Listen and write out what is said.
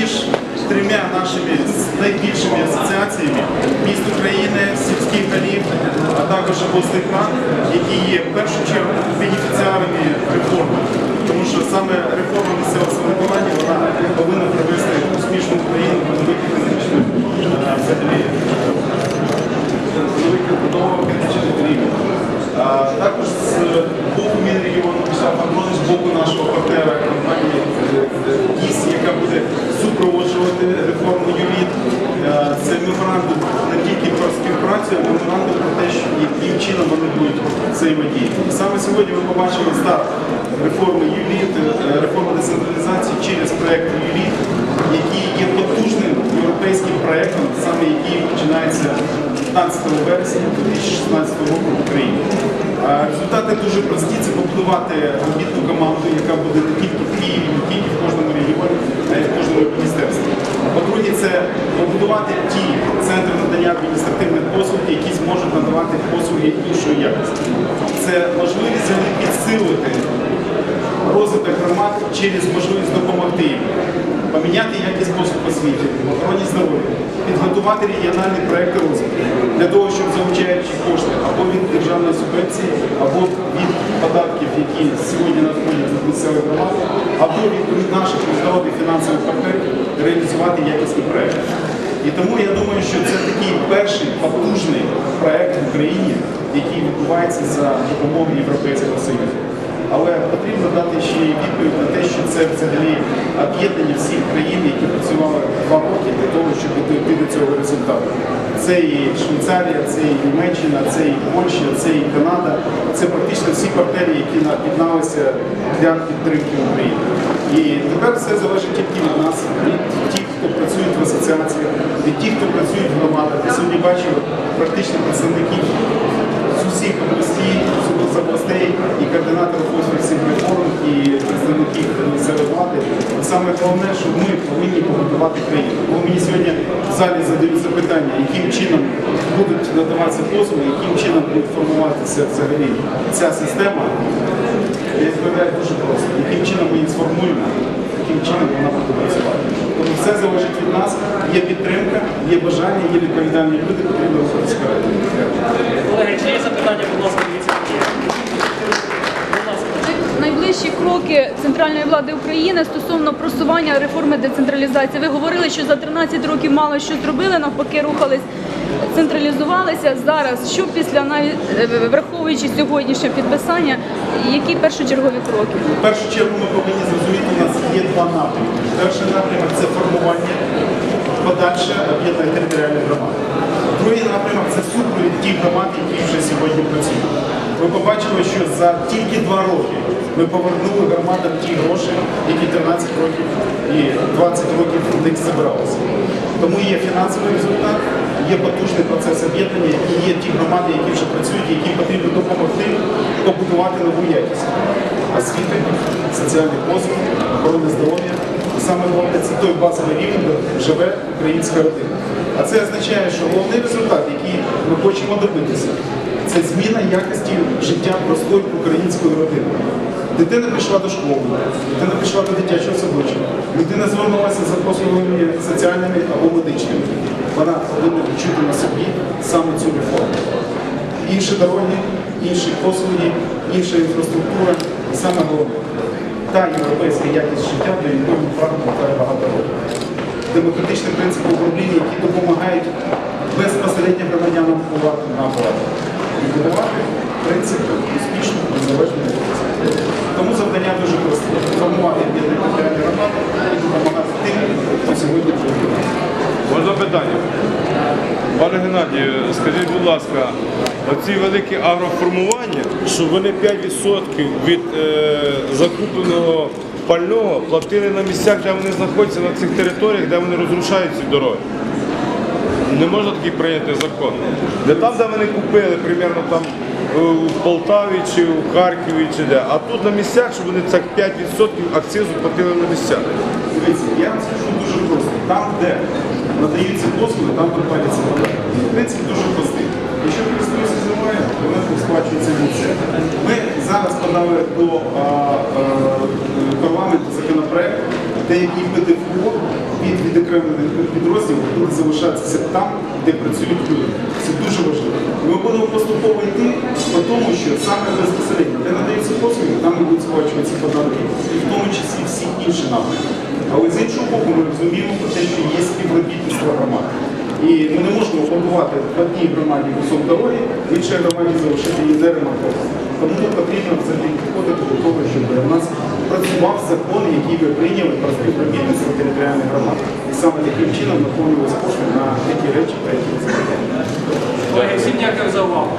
між трьома нашими найбільшими асоціаціями міст України, сільських голів, а також обласних рад, які є в першу чергу бенефіціарами реформи. Тому що саме реформа місцевого самоврядування вона повинна привести успішну Україну до нових економічних е, взагалі нових економічних рівень. А Також з боку Мінрегіону пішов Антонович, з боку нашого партнера компанії КІС, яка буде супроводжувати реформу ЮВІД. Е, Це меморандум не тільки про співпрацю, а меморандум про те, що яким чином вони будуть взаємодіяти. Саме сьогодні ми побачили старт реформи ЮВІД, е, реформи децентралізації через проект ЮВІД, який є потужним європейським проектом, саме який починається 15 вересня 2016 року в Україні. Результати дуже прості. Це побудувати амбітну команду, яка буде не тільки в Києві, не тільки в кожному регіоні, а й в кожному міністерстві. По-друге, це побудувати ті центри надання адміністративних послуг, які зможуть надавати послуги іншої якості. Це можливість підсилити розвиток громад через можливість допомогти їм, поміняти якість послуг освіти, охороні здоров'я, підготувати регіональні проекти розвитку для того, щоб залучаючи кошти або від державної субвенції, або від податків, які сьогодні надходять від місцевих громад, або від наших міжнародних фінансових партнерів реалізувати якісні проекти. І тому я думаю, що це такий перший потужний проект в Україні, який відбувається за допомогою Європейського Союзу. Але потрібно дати ще й відповідь на те, що це взагалі об'єднання всіх країн, які працювали два роки для того, щоб дійти до цього результату. Це і Швейцарія, це і Німеччина, це і Польща, це і Канада. Це практично всі партнери, які об'єдналися для підтримки України. І тепер все залежить тільки від нас, від тих, хто працює в асоціаціях, від тих, хто працює в громадах. Сьогодні бачив практично представників з усіх областей, з областей і координаторів офісів реформ, і представників місцевої влади. І Саме головне, що ми повинні побудувати країну. Бо мені сьогодні в залі задають запитання, яким чином будуть надаватися послуги, яким чином буде формуватися взагалі ця система. Я відповідаю дуже просто. Яким чином ми її сформуємо, яким чином вона буде працювати. Тобто все залежить від нас, є підтримка, є бажання, є відповідальні люди, потрібно рухатися кроки центральної влади України стосовно просування реформи децентралізації. Ви говорили, що за 13 років мало що зробили, навпаки, рухались, централізувалися. Зараз що після навіть е, враховуючи сьогоднішнє підписання, які першочергові кроки? В першу чергу ми повинні зрозуміти, у нас є два напрямки. Перший напрямок це формування, подальше об'єднаних територіальних громад. Другий напрямок це супровід тих громад, які вже сьогодні працюють. Ви побачили, що за тільки два роки ми повернули громадам ті гроші, які 13 років і 20 років в них забиралися. Тому є фінансовий результат, є потужний процес об'єднання і є ті громади, які вже працюють, яким потрібно допомогти побудувати нову якість освіти, соціальних послуг, охорони здоров'я. І саме головне це той базовий рівень, де живе українська родина. А це означає, що головний результат, який ми хочемо добитися, це зміна якості життя простої української родини. Дитина пішла до школи, дитина пішла до дитячого садочка, людина звернулася за послугами соціальними або медичними. Вона повинна відчути на собі саме цю реформу інші дороги, інші послуги, інша інфраструктура і саме головне та європейська якість життя, до якої ми прагнемо триває багато років. Демократичні принципи управління, які допомагають безпосередньо громадянам впливати на владу. Будувати принципи успішного незалежного життя. Тому завдання дуже просте. Формувати об'єднані територіальні громади і допомагати тим, хто сьогодні живе. Можна питання? Пане Геннадію, скажіть, будь ласка, оці великі агроформування, що вони 5% від е, закупленого пального платили на місцях, де вони знаходяться на цих територіях, де вони розрушають ці дороги. Не можна такий прийняти закон. Не там, де вони купили, примерно там е, у Полтаві чи у Харкові, чи де, а тут на місцях, щоб вони цих 5% акцизу платили на місцях. Дивіться, я вам скажу дуже просто. Там, де надаються послуги, там проплатяться податки. Принцип дуже простий. Якщо користуюся землею, вона сплачується місце. Ми зараз подали до а, а, парламенту законопроект, де який ПДФО від відокремлених підрозділів буде залишатися там, де працюють люди. Це дуже важливо. Ми будемо поступово йти по тому, що саме безпосередньо, де надаються послуги, там будуть сплачуватися податки, і в тому числі всі інші напрямки. Але з іншого боку, ми розуміємо про те, що є співробітництво громад. І ми не можемо побувати в одній громаді кусок дороги, в іншій громаді залишити її не ремонтованою. Тому тут потрібно взагалі підходити до того, щоб у нас працював закон, який ви прийняли про співробітництво територіальних громад. І саме таким чином наповнювалися кошти на такі речі, про які ви. Всім дякую за увагу.